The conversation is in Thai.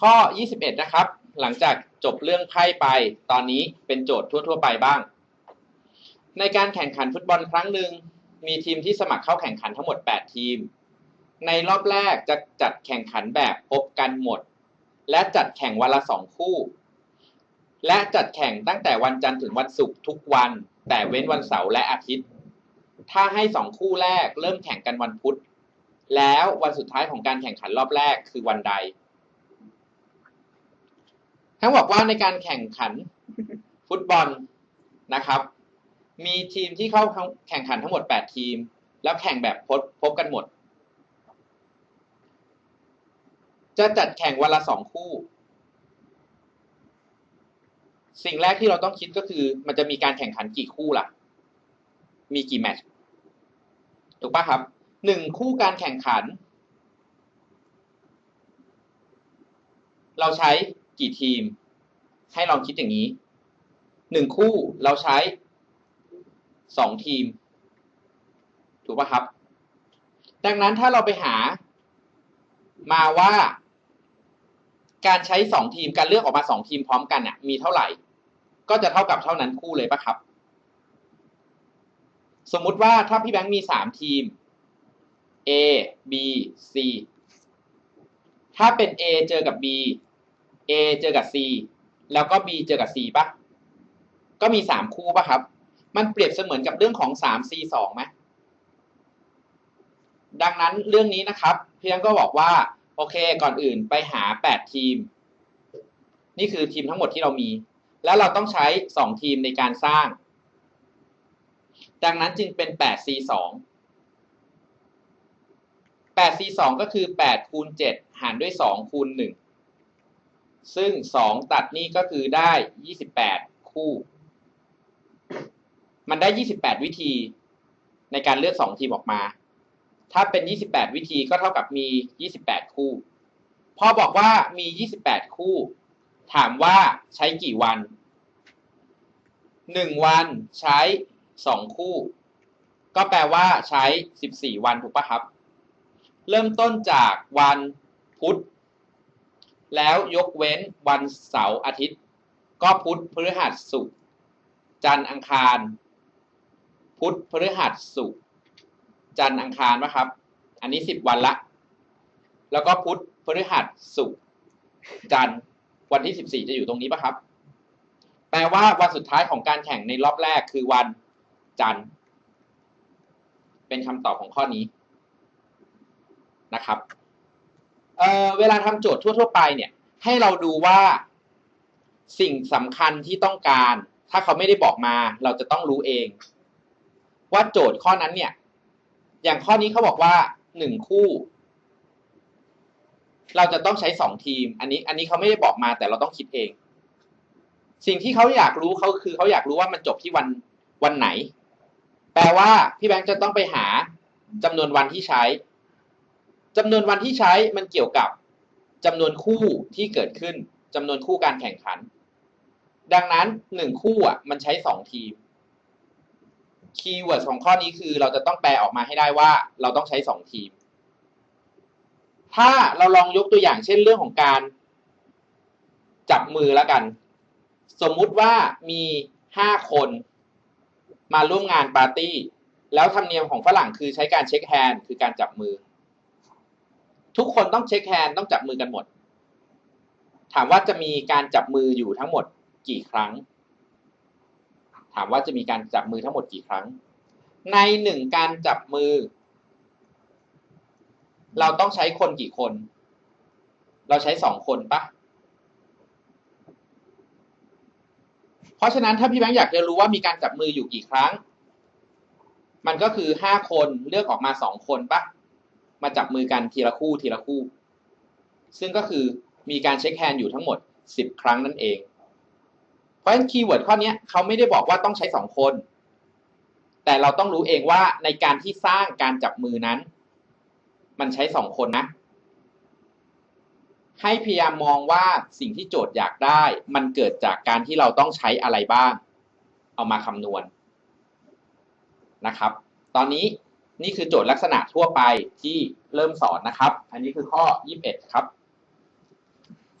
ข้อ 21 นะครับ หลังจากจบเรื่องไพ่ไป ตอนนี้เป็นโจทย์ทั่ว ๆ ไปบ้าง ในการแข่งขันฟุตบอลครั้งหนึ่ง มีทีมที่สมัครเข้าแข่งขันทั้งหมด 8 ทีม ในรอบแรกจะจัดแข่งขันแบบพบกันหมด และจัดแข่งวันละสองคู่ และจัดแข่งตั้งแต่วันจันทร์ถึงวันศุกร์ทุกวัน แต่เว้นวันเสาร์และอาทิตย์ ถ้าให้สองคู่แรกเริ่มแข่งกันวันพุธ แล้ววันสุดท้ายของการแข่งขันรอบแรกคือวันใด ทั้งบอกว่าในการแข่งขันฟุตบอลนะครับ มีทีมที่เข้าแข่งขันทั้งหมด 8 ทีม แล้วแข่งแบบพบพบกันหมด จะจัดแข่งวันละสองคู่ สิ่งแรกที่เราต้องคิดก็คือ มันจะมีการแข่งขันกี่คู่ล่ะ มีกี่แมตช์ถูกปะครับหนึ่งคู่การแข่งขัน เราใช้ กี่ทีม ให้ลองคิดอย่างนี้หนึ่งคู่เราใช้สองทีม ถูกปะครับ ดังนั้นถ้าเราไปหามาว่า การใช้สองทีมการเลือกออกมาสองทีมพร้อมกันเนี่ยมีเท่าไหร่ ก็จะเท่ากับเท่านั้นคู่เลยปะครับ สมมุติว่าถ้าพี่แบงค์มีสามทีม A B C ถ้าเป็น A เจอกับ B A เจอกับ C แล้วก็ B เจอกับ C ปะก็มีสามคู่ปะครับ มันเปรียบเสมือนกับเรื่องของสาม C สองไหมดังนั้นเรื่องนี้นะครับ เพี่แบงก็บอกว่า โอเค ก่อนอื่นไปหาแปดทีม นี่คือทีมทั้งหมดที่เรามี แล้วเราต้องใช้สองทีมในการสร้าง ดังนั้นจึงเป็น8 c 2 8 c 2ก็คือ 8 คูณ 7 หารด้วย 2 คูณ 1 ซึ่ง 2 ตัดนี่ก็คือได้ 28 คู่ มันได้ 28 วิธีในการเลือก 2 ทีมออกมา ถ้าเป็น 28 วิธีก็เท่ากับมี 28 คู่ พอบอกว่ามี 28 คู่ ถามว่าใช้กี่วัน 1 วันใช้สองคู่ ก็แปลว่าใช้สิบสี่วันถูกปะครับ เริ่มต้นจากวันพุธ แล้วยกเว้นวันเสาร์อาทิตย์ ก็พุธพฤหัสศุกร์จันทร์อังคาร พุธพฤหัสศุกร์จันทร์อังคารนะครับ อันนี้สิบวันละ แล้วก็พุธพฤหัสศุกร์จันทร์วันที่สิบสี่จะอยู่ตรงนี้ปะครับ แปลว่าวันสุดท้ายของการแข่งในรอบแรกคือวันจันทร์เป็นคำตอบของข้อนี้นะครับ เวลาทำโจทย์ทั่ว ๆ ไปเนี่ย ให้เราดูว่าสิ่งสำคัญที่ต้องการ ถ้าเขาไม่ได้บอกมา เราจะต้องรู้เอง ว่าโจทย์ข้อนั้นเนี่ย อย่างข้อนี้เขาบอกว่าหนึ่งคู่ เราจะต้องใช้สองทีม อันนี้ อันนี้เขาไม่ได้บอกมาแต่เราต้องคิดเอง สิ่งที่เขาอยากรู้เขาคือเขาอยากรู้ว่ามันจบที่วันวันไหน แปลว่าพี่แบงค์จะต้องไปหาจำนวนวันที่ใช้ จำนวนวันที่ใช้มันเกี่ยวกับจำนวนคู่ที่เกิดขึ้นจำนวนคู่การแข่งขัน ดังนั้นหนึ่งคู่อะมันใช้สองทีมคีย์เวิร์ดของข้อนี้คือเราจะต้องแปลออกมาให้ได้ว่าเราต้องใช้สองทีม ถ้าเราลองยกตัวอย่างเช่นเรื่องของการจับมือแล้วกัน สมมุติว่ามีห้าคนมาร่วมงานปาร์ตี้ แล้วธรรมเนียมของฝรั่งคือใช้การเช็คแฮนด์คือการจับมือ ทุกคนต้องเช็คแฮนด์ต้องจับมือกันหมด ถามว่าจะมีการจับมืออยู่ทั้งหมดกี่ครั้ง ถามว่าจะมีการจับมือทั้งหมดกี่ครั้ง ในหนึ่งการจับมือ เราต้องใช้คนกี่คน เราใช้สองคนปะเพราะฉะนั้นถ้าพี่แบงค์อยากจะรู้ว่ามีการจับมืออยู่กี่ครั้ง มันก็คือห้าคนเลือกออกมาสองคนปะ มาจับมือกันทีละคู่ทีละคู่ ซึ่งก็คือมีการเช็คแฮนด์อยู่ทั้งหมดสิบครั้งนั่นเอง เพราะฉะนั้นคีย์เวิร์ดข้อนี้เขาไม่ได้บอกว่าต้องใช้สองคน แต่เราต้องรู้เองว่าในการที่สร้างการจับมือนั้น มันใช้สองคนนะ ให้พยายามมองว่าสิ่งที่โจทย์อยากได้ มันเกิดจากการที่เราต้องใช้อะไรบ้าง เอามาคำนวณนะครับ ตอนนี้ นี่คือโจทย์ลักษณะทั่วไปที่เริ่มสอนนะครับ อันนี้คือข้อ 21 ครับ